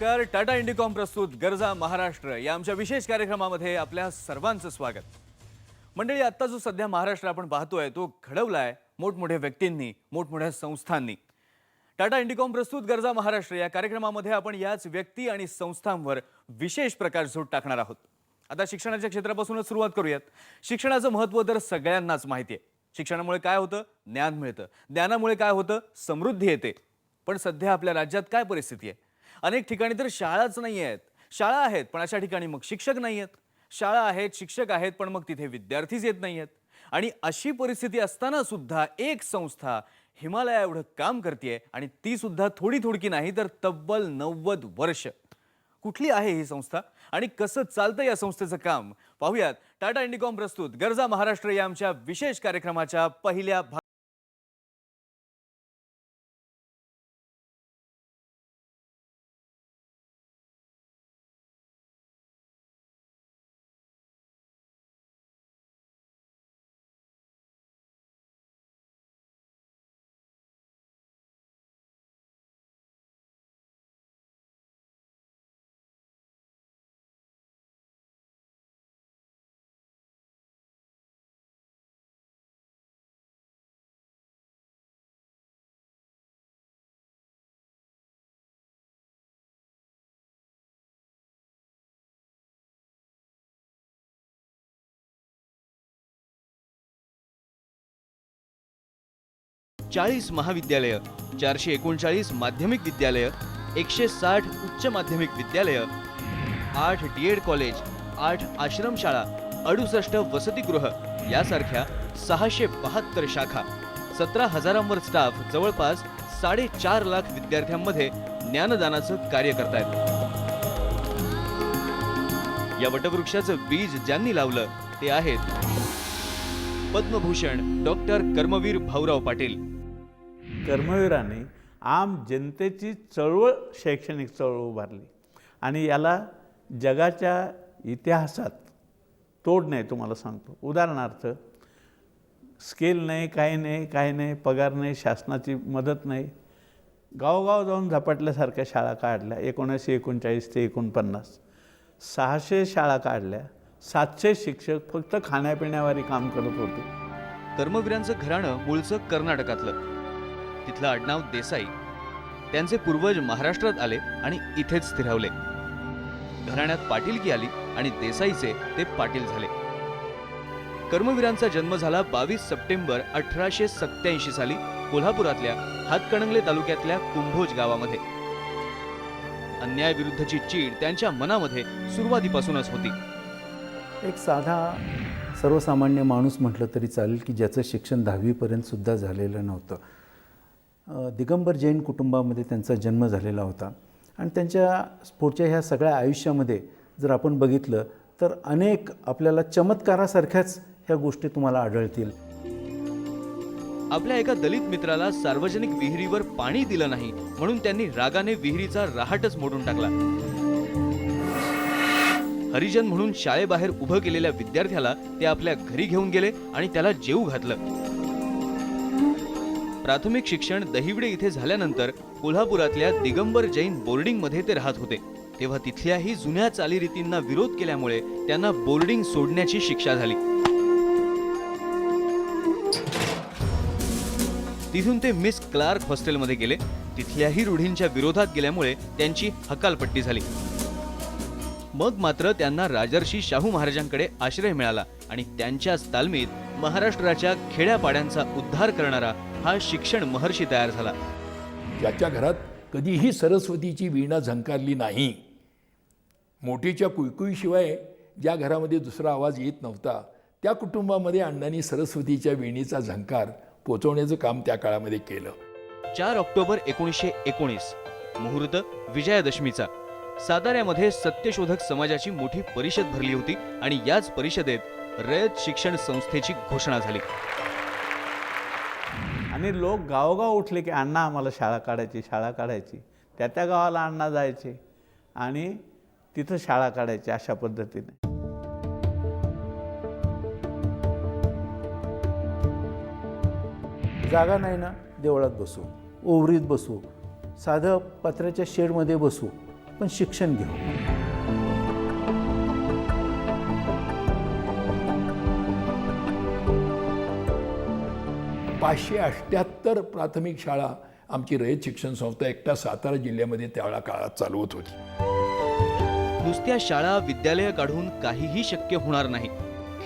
नमस्कार. टाटा इंडिकॉम प्रस्तुत गरजा महाराष्ट्र. या आमच्या विशेष कार्यक्रमामध्ये आपल्या सर्वांचं स्वागत. मंडळी आत्ता जो सध्या महाराष्ट्र आपण पाहतोय तो घडवलाय मोठमोठ्या व्यक्तींनी मोठमोठ्या संस्थांनी. टाटा इंडिकॉम प्रस्तुत गरजा महाराष्ट्र. या कार्यक्रमामध्ये आपण याच व्यक्ती आणि संस्थांवर विशेष प्रकार झोड टाकणार आहोत. आता शिक्षणाच्या क्षेत्रापासूनच सुरुवात करूयात. शिक्षणाचं महत्त्व तर सगळ्यांनाच माहिती आहे. शिक्षणामुळे काय होतं? ज्ञान मिळतं. ज्ञानामुळे काय होतं? समृद्धी येते. पण सध्या आपल्या राज्यात काय परिस्थिती आहे? अनेक ठिकाणी तर शाळाच नाही आहेत शाळा आहेत पण अशा ठिकाणी मग शिक्षक नाही आहेत शाळा आहेत शिक्षक आहेत पण मग तिथे विद्यार्थीच येत नाही आहेत आणि अशी परिस्थिती असताना सुद्धा एक संस्था हिमालया एवढं काम करते आणि ती सुद्धा थोडी थोडकी नाही तर तब्बल नव्वद वर्ष. कुठली आहे ही संस्था? आणि कसं चालतं या संस्थेचं काम? पाहूयात. टाटा इंडिकॉम प्रस्तुत. गरजा महाराष्ट्र या आमच्या विशेष कार्यक्रमाच्या पहिल्या चाळीस महाविद्यालय चारशे एकोणचाळीस माध्यमिक विद्यालय एकशे साठ उच्च माध्यमिक विद्यालय आठ डी एड कॉलेज आठ आश्रमशाळा अडुसष्ट वसतिगृह यासारख्या सहाशे बहात्तर शाखा सतरा हजारांवर स्टाफ जवळपास साडेचार लाख विद्यार्थ्यांमध्ये ज्ञानदानाचं कार्य करतायत. या वटवृक्षाचं बीज ज्यांनी लावलं ते आहेत पद्मभूषण डॉक्टर कर्मवीर भाऊराव पाटील. कर्मवीराने आम जनतेची चळवळ शैक्षणिक चळवळ उभारली. आणि याला जगाच्या इतिहासात तोड नाही तुम्हाला सांगतो. उदाहरणार्थ स्केल नाही काही नाही काही नाही पगार नाही शासनाची मदत नाही. गावोगाव जाऊन झपाटल्यासारख्या शाळा काढल्या एकोणीसशे एकोणचाळीस ते एकोणपन्नास. सहाशे शाळा काढल्या सातशे शिक्षक फक्त खाण्यापिण्यावारी काम करत होते. कर्मवीरांचं घराणं मूळचं कर्नाटकातलं. तिथलं आडनाव देसाई. त्यांचे पूर्वज महाराष्ट्रात आले आणि इथेच स्थिरावले. घराण्यात पाटीलकी आली आणि देसाईचे ते पाटील झाले. कर्मवीरांचा जन्म झाला बावीस सप्टेंबर अठराशे सत्याऐंशी साली कोल्हापुरातल्या हातकणंगले तालुक्यातल्या कुंभोज गावामध्ये. अन्यायाविरुद्धची चीड त्यांच्या मनामध्ये सुरुवातीपासूनच होती. एक साधा सर्वसामान्य माणूस म्हटलं तरी चालेल की ज्याचं शिक्षण दहावीपर्यंत सुद्धा झालेलं नव्हतं. दिगंबर जैन कुटुंबामध्ये त्यांचा जन्म झालेला होता. आणि त्यांच्या पुढच्या ह्या सगळ्या आयुष्यामध्ये जर आपण बघितलं तर अनेक आपल्याला चमत्कारासारख्याच ह्या गोष्टी तुम्हाला आढळतील. आपल्या एका दलित मित्राला सार्वजनिक विहिरीवर पाणी दिलं नाही म्हणून त्यांनी रागाने विहिरीचा रहाटच मोडून टाकला. हरिजन म्हणून शाळेबाहेर उभं केलेल्या विद्यार्थ्याला ते आपल्या घरी घेऊन गेले आणि त्याला जेऊ घातलं. प्राथमिक शिक्षण दहिवडे इथे झाल्यानंतर कोल्हापुरातल्या दिगंबर जैन बोर्डिंगमध्ये ते राहत होते. तेव्हा तिथल्याही जुन्या चालीरीतींना विरोध केल्यामुळे त्यांना बोर्डिंग सोडण्याची शिक्षा झाली. तिथून ते मिस क्लार्क हॉस्टेलमध्ये गेले. तिथल्याही रूढींच्या विरोधात गेल्यामुळे त्यांची हकालपट्टी झाली. मग मात्र त्यांना राजर्षी शाहू महाराजांकडे आश्रय मिळाला आणि त्यांच्याच तालमीत महाराष्ट्राच्या खेड्यापाड्यांचा उद्धार करणारा हा शिक्षण महर्षी तयार झाला. ज्याच्या घरात कधीही सरस्वतीची वीणा झंकारली नाही. मोठीच्या कुयकुईशिवाय ज्या घरामध्ये दुसरा आवाज येत नव्हता त्या कुटुंबामध्ये अण्णांनी सरस्वतीच्या वीणेचा झंकार पोचवण्याचं काम त्या काळामध्ये केलं. चार ऑक्टोबर एकोणीसशे एकोणीस मुहूर्त विजयादशमीचा. साताऱ्यामध्ये सत्यशोधक समाजाची मोठी परिषद भरली होती आणि याच परिषदेत रयत शिक्षण संस्थेची घोषणा झाली. आणि लोक गावोगाव उठले की अण्णा आम्हाला शाळा काढायची शाळा काढायची. त्या त्या गावाला अण्णा जायचे आणि तिथं शाळा काढायची अशा पद्धतीने. जागा नाही ना देवळात बसू ओवरीत बसू साधं पत्र्याच्या शेडमध्ये बसू पण शिक्षण घेऊ. पाचशे अठ्ठ्याहत्तर प्राथमिक शाळा आमची रयत शिक्षण संस्था एकटा सातारा जिल्ह्यामध्ये त्यावेळा काळात चालवत होती. नुसत्या शाळा विद्यालय काढून काहीही शक्य होणार नाही.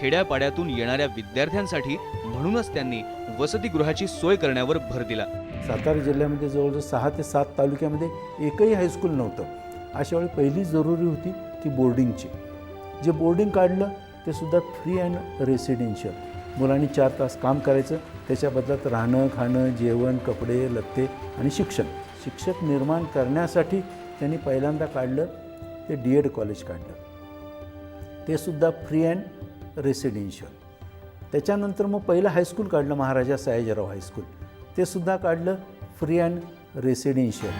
खेड्यापाड्यातून येणाऱ्या विद्यार्थ्यांसाठी म्हणूनच त्यांनी वसतिगृहाची सोय करण्यावर भर दिला. सातारा जिल्ह्यामध्ये जवळजवळ सहा ते सात तालुक्यामध्ये एकही हायस्कूल नव्हतं. अशा वेळी पहिली जरुरी होती ती बोर्डिंगची. जे बोर्डिंग काढलं ते सुद्धा फ्री अँड रेसिडेन्शियल. मुलांनी चार तास काम करायचं त्याच्या बदल्यात राहणं खाणं जेवण कपडे लत्ते आणि शिक्षण. शिक्षक निर्माण करण्यासाठी त्यांनी पहिल्यांदा काढलं ते डी एड कॉलेज काढलं. ते सुद्धा फ्री अँड रेसिडेन्शियल. त्याच्यानंतर मग पहिलं हायस्कूल काढलं महाराजा सयाजीराव हायस्कूल ते सुद्धा काढलं फ्री अँड रेसिडेन्शियल.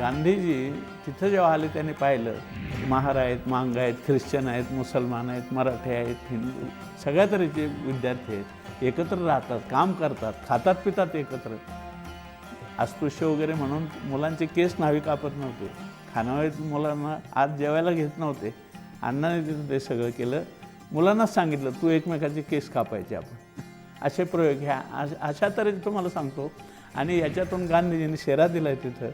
गांधीजी तिथं जेव्हा आले त्यांनी पाहिलं महार आहेत मांग आहेत ख्रिश्चन आहेत मुसलमान आहेत मराठी आहेत हिंदू सगळ्या तऱ्हेचे विद्यार्थी आहेत. एकत्र राहतात काम करतात खातात पितात एकत्र. अस्पृश्य वगैरे म्हणून मुलांचे केस नावी कापत नव्हते. खानावळीत मुलांना आज जेवायला घेत नव्हते. अण्णाने तिथं ते सगळं केलं. मुलांनाच सांगितलं तू एकमेकाचे केस कापायचे आपण. असे प्रयोग ह्या अश- अशा तऱ्हेचे तुम्हाला सांगतो. आणि याच्यातून गांधीजींनी शेरा दिला आहे तिथं.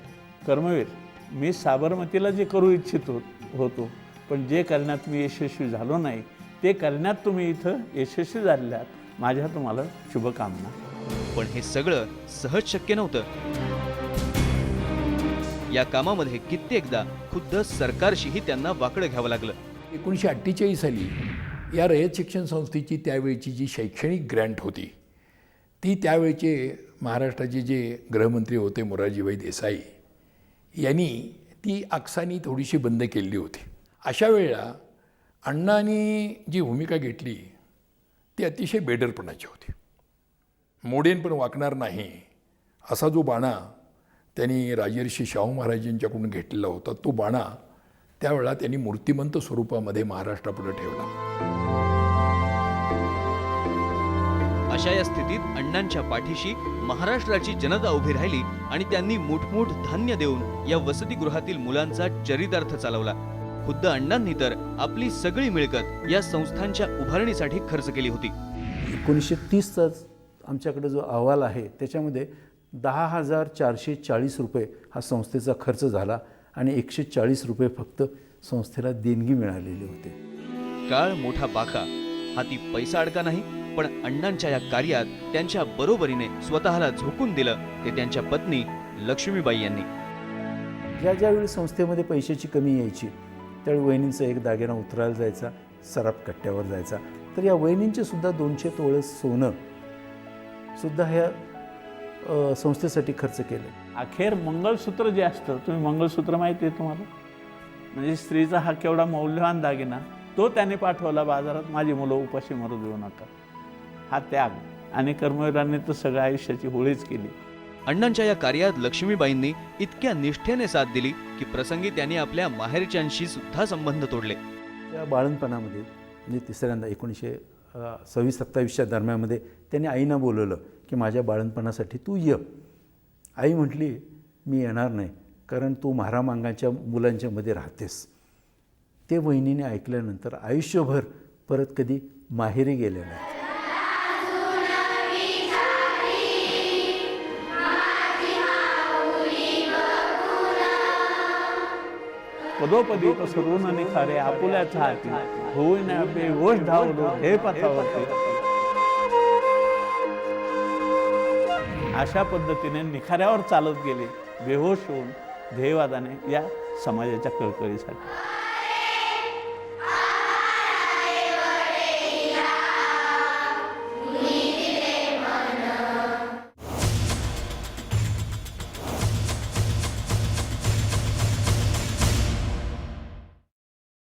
कर्मवीर मी साबरमतीला जे करू इच्छितो होत. पण जे करण्यात मी यशस्वी झालो नाही ते करण्यात तुम्ही इथं यशस्वी झालेल्यात माझ्या तुम्हाला शुभकामना. पण हे सगळं सहज शक्य नव्हतं. या कामामध्ये कित्येकदा खुद्द सरकारशीही त्यांना वाकडं घ्यावं लागलं. एकोणीसशे अठ्ठेचाळीस साली या रयत शिक्षण संस्थेची त्यावेळची जी शैक्षणिक ग्रँट होती ती त्यावेळचे महाराष्ट्राचे जे गृहमंत्री होते मोरारजीभाई देसाई यांनी ती आकसानी थोडीशी बंद केलेली होती. अशा वेळेला अण्णांनी जी भूमिका घेतली ती अतिशय बेडरपणाची होती. मोडेन पण वाकणार नाही असा जो बाणा त्यांनी राजर्षी शाहू महाराजांच्याकडून घेतलेला होता तो बाणा त्यावेळेला त्यांनी मूर्तिमंत स्वरूपामध्ये महाराष्ट्रापुढे ठेवला. अशा या स्थितीत अण्णांच्या पाठीशी महाराष्ट्राची जनता उभी राहिली आणि त्यांनी मुठमूठ धान्य देऊन या वसतिगृहातील मुलांचा चरितार्थ चालवला. खुद्द अण्णांनी तर आपली सगळी मिळकत या संस्थांच्या उभारणीसाठी खर्च केली होती. एकोणीसशे तीसचा आमच्याकडे जो अहवाल आहे त्याच्यामध्ये दहा हजार चारशे चाळीस रुपये हा संस्थेचा खर्च झाला आणि एकशे चाळीस रुपये फक्त संस्थेला देणगी मिळालेली होती. काळ मोठा बाका हाती पैसा अडका नाही पण अण्णांच्या या कार्यात त्यांच्या बरोबरीने स्वतःला झोकून दिलं ते त्यांच्या पत्नी लक्ष्मीबाई यांनी. ज्या ज्यावेळी संस्थेमध्ये पैशाची कमी यायची त्यावेळी वहिनींचा एक दागिना उतरायला जायचा सराफ कट्ट्यावर जायचा. तर या वहिनींचे सुद्धा दोनशे तोळं सोनं सुद्धा ह्या संस्थेसाठी खर्च केलं. अखेर मंगळसूत्र जे असतं तुम्ही मंगळसूत्र माहिती आहे तुम्हाला? म्हणजे स्त्रीचा हा केवढा मौल्यवान दागिना तो त्याने पाठवला बाजारात माझी मुलं उपाशी मरू देऊ नका. हा त्याग आणि कर्मवीरांनी तर सगळ्या आयुष्याची होळीच केली. अण्णांच्या या कार्यात लक्ष्मीबाईंनी इतक्या निष्ठेने साथ दिली की प्रसंगी त्यांनी आपल्या माहेरच्यांशी सुद्धा संबंध तोडले. त्या बाळणपणामध्ये म्हणजे तिसऱ्यांदा एकोणीसशे सव्वीस सत्तावीसच्या दरम्यामध्ये त्यांनी आईना बोलवलं की माझ्या बाळणपणासाठी तू ये. आई म्हटली मी येणार नाही कारण तू महारामांगाच्या मुलांच्या मध्ये राहतेस. ते वहिनीने ऐकल्यानंतर आयुष्यभर परत कधी माहेरी गेले नाही पदोपदी पसरून आणि खरे आपुल्याच्या हाती. होऊन ना बेहोश धावलो हे पथावरती अशा पद्धतीने निखाऱ्यावर चालत गेले बेहोश होऊन ध्येयवादाने या समाजाच्या कळकळीसाठी.